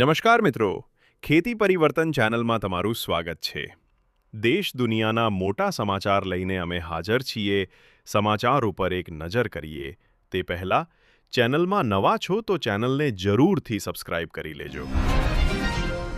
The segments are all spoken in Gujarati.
નમસ્કાર મિત્રો. ખેતી પરિવર્તન ચેનલમાં તમારું સ્વાગત છે. દેશ દુનિયાના મોટા સમાચાર લઈને અમે હાજર છીએ. સમાચાર ઉપર એક નજર કરીએ. તે પહેલાં, ચેનલમાં નવા છો તો ચેનલને જરૂરથી સબસ્ક્રાઇબ કરી લેજો.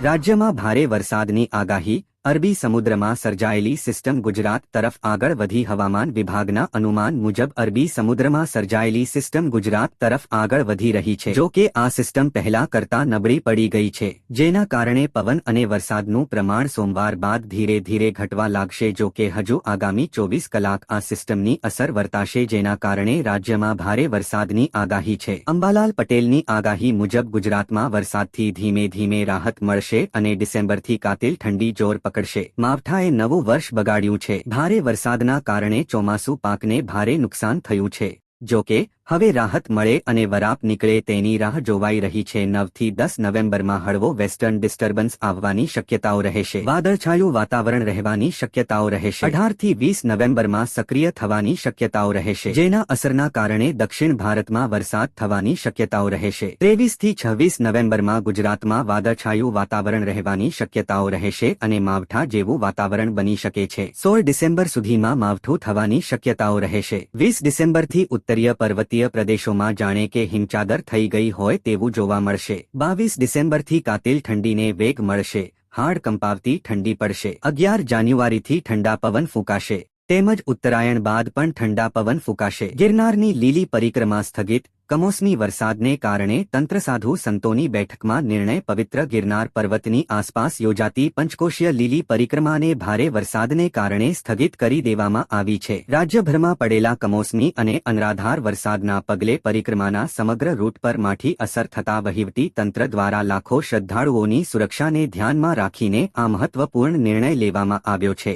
રાજ્યમાં ભારે વરસાદની આગાહી અરબી સમુદ્રમાં સર્જાયેલી સિસ્ટમ ગુજરાત તરફ આગળ વધી હવામાન વિભાગના અનુમાન મુજબ અરબી સમુદ્રમાં સર્જાયેલી સિસ્ટમ ગુજરાત તરફ આગળ વધી રહી છે. જો કે આ સિસ્ટમ પહેલા કરતા નબળી પડી ગઈ છે, જેના કારણે પવન અને વરસાદનું પ્રમાણ સોમવાર બાદ ધીરે ધીરે ઘટવા લાગશે. જો કે હજુ આગામી ચોવીસ કલાક આ સિસ્ટમની અસર વર્તાશે, જેના કારણે રાજ્યમાં ભારે વરસાદની આગાહી છે. અંબાલાલ પટેલની આગાહી મુજબ ગુજરાતમાં વરસાદથી ધીમે ધીમે રાહત મળશે અને ડિસેમ્બરથી કાતિલ ઠંડી જોર પકડશે. માવઠાએ નવું વર્ષ બગાડ્યું છે. ભારે વરસાદના કારણે ચોમાસુ પાકને ભારે નુકસાન થયું છે. જો કે હવે રાહત મળે અને વરાપ નીકળે તેની રાહ જોવાઈ રહી છે. નવથી દસ નવેમ્બરમાં હળવો વેસ્ટર્ન ડિસ્ટર્બન્સ આવવાની શક્યતાઓ રહેશે. વાદળછાયું વાતાવરણ રહેવાની શક્યતાઓ રહેશે. અઢારથી વીસ નવેમ્બરમાં સક્રિય થવાની શક્યતાઓ રહેશે. જેના અસરના કારણે દક્ષિણ ભારતમાં વરસાદ થવાની શક્યતાઓ રહેશે. ત્રેવીસથી છવ્વીસ નવેમ્બરમાં ગુજરાતમાં વાદળછાયું વાતાવરણ રહેવાની શક્યતાઓ રહેશે અને માવઠા જેવું વાતાવરણ બની શકે છે. સોળ ડિસેમ્બર સુધીમાં માવઠું થવાની શક્યતાઓ રહેશે. વીસ ડિસેમ્બરથી ઉત્તરીય પર્વતીય પ્રદેશોમાં જાણે કે હિમચાદર થઈ ગઈ હોય તેવું જોવા મળશે. બાવીસ ડિસેમ્બરથી કાતિલ ઠંડીને વેગ મળશે. હાડ કંપાવતી ઠંડી પડશે. અગિયાર જાન્યુઆરીથી ઠંડા પવન ફૂંકાશે. તેમજ ઉત્તરાયણ બાદ પણ ઠંડા પવન ફૂંકાશે. ગિરનારની લીલી પરિક્રમા સ્થગિત કમોસમી વરસાદને કારણે તંત્ર સાધુ સંતોની બેઠકમાં નિર્ણય પવિત્ર ગિરનાર પર્વતની આસપાસ યોજાતી પંચકોશીય લીલી પરિક્રમાને ભારે વરસાદને કારણે સ્થગિત કરી દેવામાં આવી છે. રાજ્યભરમાં પડેલા કમોસમી અને અનરાધાર વરસાદના પગલે પરિક્રમાના સમગ્ર રૂટ પર માઠી અસર થતા વહીવટી તંત્ર દ્વારા લાખો શ્રદ્ધાળુઓની સુરક્ષાને ધ્યાનમાં રાખીને આ મહત્વપૂર્ણ નિર્ણય લેવામાં આવ્યો છે.